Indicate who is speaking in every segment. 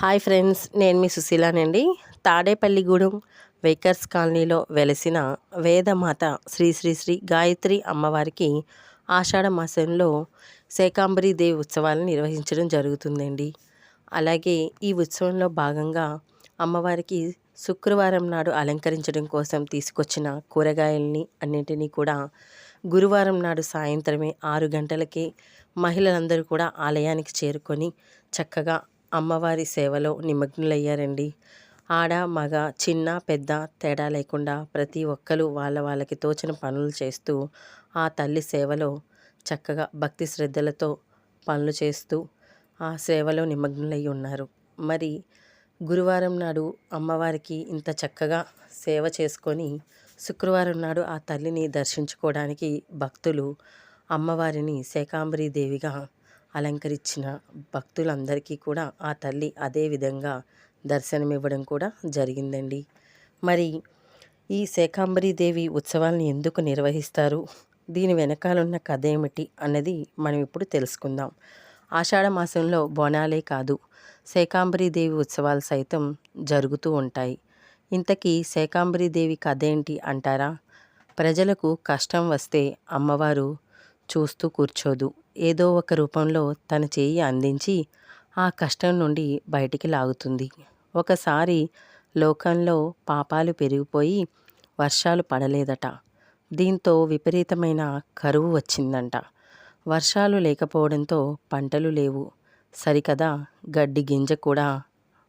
Speaker 1: Hi friends నేను మీ సుశీలానండి. తాడేపల్లిగూడెం వేకర్స్ కాలనీలో వెలసిన వేదమాత శ్రీ శ్రీ శ్రీ గాయత్రి అమ్మవారికి ఆషాఢ మాసంలో శేకాంబరి దేవి ఉత్సవాలను నిర్వహించడం జరుగుతుందండి. అలాగే ఈ ఉత్సవంలో భాగంగా అమ్మవారికి శుక్రవారం నాడు అలంకరించడం కోసం తీసుకొచ్చిన కూరగాయల్ని అన్నింటినీ కూడా గురువారం నాడు సాయంత్రమే ఆరు గంటలకే మహిళలందరూ కూడా ఆలయానికి చేరుకొని చక్కగా అమ్మవారి సేవలో నిమగ్నులయ్యారండి. ఆడ మగ చిన్న పెద్ద తేడా లేకుండా ప్రతి ఒక్కరు వాళ్ళ వాళ్ళకి తోచిన పనులు చేస్తూ ఆ తల్లి సేవలో చక్కగా భక్తి శ్రద్ధలతో పనులు చేస్తూ ఆ సేవలో నిమగ్నులై ఉన్నారు. మరి గురువారం నాడు అమ్మవారికి ఇంత చక్కగా సేవ చేసుకొని శుక్రవారం నాడు ఆ తల్లిని దర్శించుకోవడానికి భక్తులు అమ్మవారిని శేకాంబరీ దేవిగా అలంకరించిన భక్తులందరికీ కూడా ఆ తల్లి అదే విధంగా దర్శనమివ్వడం కూడా జరిగిందండి. మరి ఈ దేవి ఉత్సవాలను ఎందుకు నిర్వహిస్తారు? దీని వెనకాలన్న కథ ఏమిటి అన్నది మనం ఇప్పుడు తెలుసుకుందాం. ఆషాఢ మాసంలో బోనాలే కాదు దేవి ఉత్సవాలు సైతం జరుగుతూ ఉంటాయి. ఇంతకీ దేవి కథ ఏంటి అంటారా? ప్రజలకు కష్టం వస్తే అమ్మవారు చూస్తూ కూర్చోదు. ఏదో ఒక రూపంలో తన చేయి అందించి ఆ కష్టం నుండి బయటికి లాగుతుంది. ఒకసారి లోకంలో పాపాలు పెరిగిపోయి వర్షాలు పడలేదట. దీంతో విపరీతమైన కరువు వచ్చిందంట. వర్షాలు లేకపోవడంతో పంటలు లేవు. సరికదా గడ్డి గింజ కూడా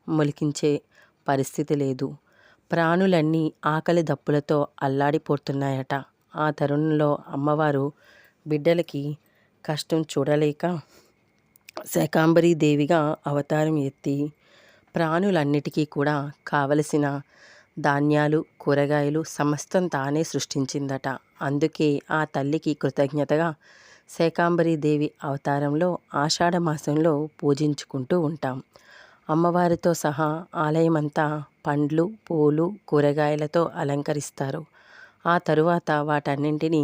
Speaker 1: మొలికించే పరిస్థితి లేదు. ప్రాణులన్నీ ఆకలి దప్పులతో అల్లాడిపోతున్నాయట. ఆ తరుణంలో అమ్మవారు బిడ్డలకి కష్టం చూడలేక శాకాంబరీ దేవిగా అవతారం ఎత్తి ప్రాణులన్నిటికీ కూడా కావలసిన ధాన్యాలు కూరగాయలు సమస్తం తానే సృష్టించిందట. అందుకే ఆ తల్లికి కృతజ్ఞతగా శాకాంబరీ దేవి అవతారంలో ఆషాఢ మాసంలో పూజించుకుంటూ ఉంటాం. అమ్మవారితో సహా ఆలయమంతా పండ్లు పూలు కూరగాయలతో అలంకరిస్తారు. ఆ తరువాత వాటన్నింటినీ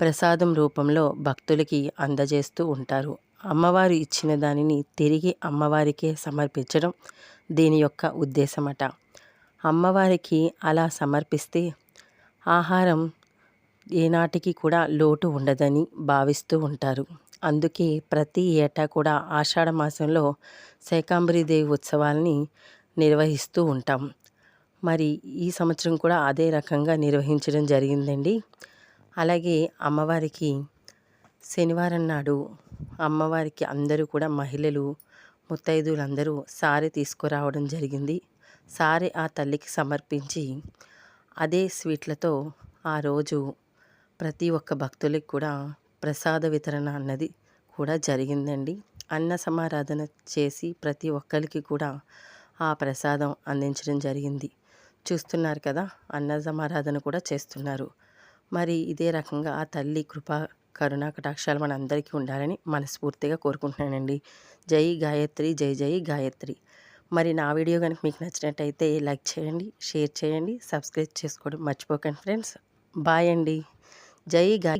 Speaker 1: ప్రసాదం రూపంలో భక్తులకి అందజేస్తూ ఉంటారు. అమ్మవారు ఇచ్చిన దానిని తిరిగి అమ్మవారికే సమర్పించడం దీని యొక్క ఉద్దేశమట. అమ్మవారికి అలా సమర్పిస్తే ఆహారం ఏనాటికి కూడా లోటు ఉండదని భావిస్తూ ఉంటారు. అందుకే ప్రతి ఏటా కూడా ఆషాఢ మాసంలో దేవి ఉత్సవాల్ని నిర్వహిస్తూ ఉంటాం. మరి ఈ సంవత్సరం కూడా అదే రకంగా నిర్వహించడం జరిగిందండి. అలాగే అమ్మవారికి శనివారం నాడు అమ్మవారికి అందరూ కూడా మహిళలు ముత్తైదువులందరూ సారీ తీసుకురావడం జరిగింది. సారీ ఆ తల్లికి సమర్పించి అదే స్వీట్లతో ఆ రోజు ప్రతి ఒక్క భక్తులకి కూడా ప్రసాద వితరణ అన్నది కూడా జరిగిందండి. అన్న సమారాధన చేసి ప్రతి ఒక్కరికి కూడా ఆ ప్రసాదం అందించడం జరిగింది. చూస్తున్నారు కదా అన్న సమారాధన కూడా చేస్తున్నారు. మరి ఇదే రకంగా ఆ తల్లి కృప కరుణ కటాక్షాలు మన అందరికీ ఉండాలని మనస్ఫూర్తిగా కోరుకుంటున్నానండి. జై గాయత్రి జై జై గాయత్రి. మరి నా వీడియో కనుక మీకు నచ్చినట్టయితే లైక్ చేయండి షేర్ చేయండి సబ్స్క్రైబ్ చేసుకోవడం మర్చిపోకండి ఫ్రెండ్స్. బాయ్ అండి. జై గాయ